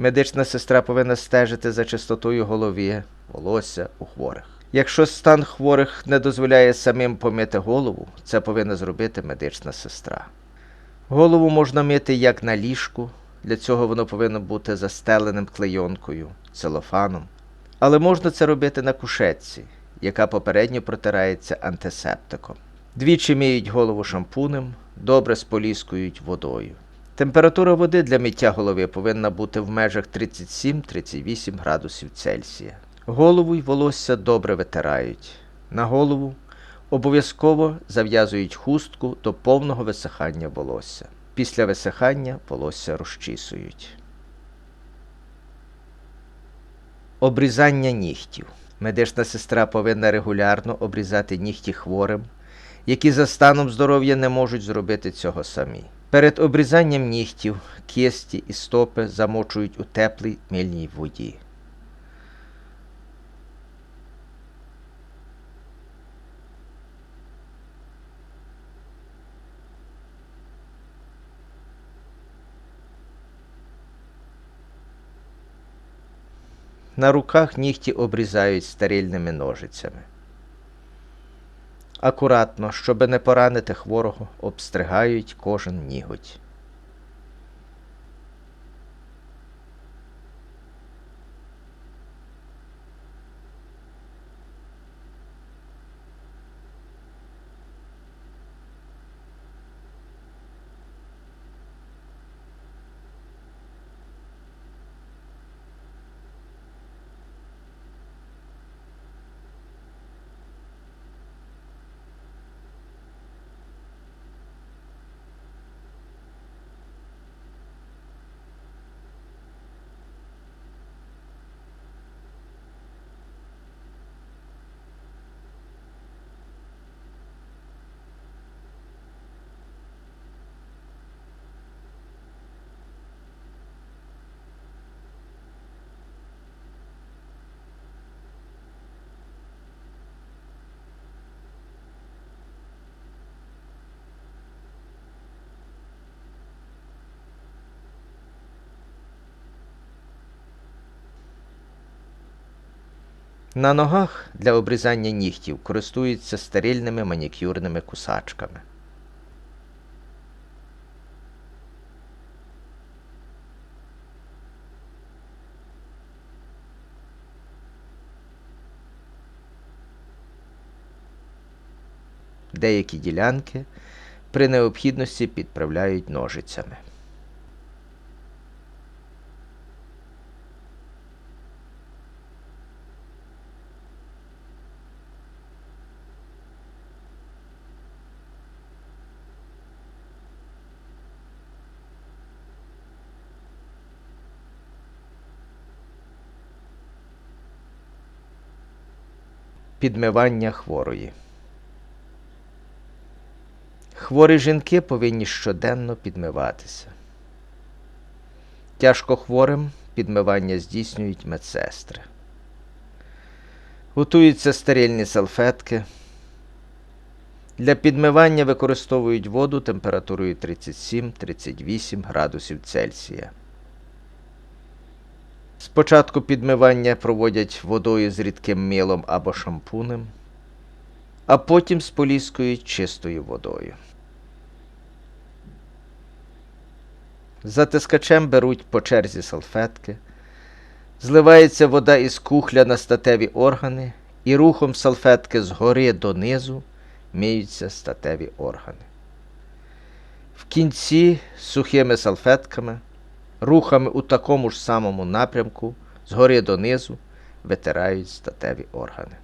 Медична сестра повинна стежити за чистотою голови, волосся у хворих. Якщо стан хворих не дозволяє самим помити голову, це повинна зробити медична сестра. Голову можна мити як на ліжку, для цього воно повинно бути застеленим клейонкою, целофаном. Але можна це робити на кушетці, яка попередньо протирається антисептиком. Двічі миють голову шампунем, добре споліскують водою. Температура води для миття голови повинна бути в межах 37-38 градусів Цельсія. Голову й волосся добре витирають. На голову обов'язково зав'язують хустку до повного висихання волосся. Після висихання волосся розчісують. Обрізання нігтів. Медична сестра повинна регулярно обрізати нігті хворим, які за станом здоров'я не можуть зробити цього самі. Перед обрізанням нігтів кисті і стопи замочують у теплій мильній воді. На руках нігті обрізають стерильними ножицями. Акуратно, щоби не поранити хворого, обстригають кожен ніготь. На ногах для обрізання нігтів користуються стерильними манікюрними кусачками. Деякі ділянки при необхідності підправляють ножицями. Підмивання хворої. Хворі жінки повинні щоденно підмиватися. Тяжко хворим підмивання здійснюють медсестри. Готуються стерильні салфетки. Для підмивання використовують воду температурою 37-38 градусів Цельсія. Спочатку підмивання проводять водою з рідким милом або шампунем, а потім споліскують чистою водою. Затискачем беруть по черзі салфетки, зливається вода із кухля на статеві органи, і рухом салфетки згори донизу миються статеві органи. В кінці сухими салфетками, рухами у такому ж самому напрямку, згори донизу витирають статеві органи.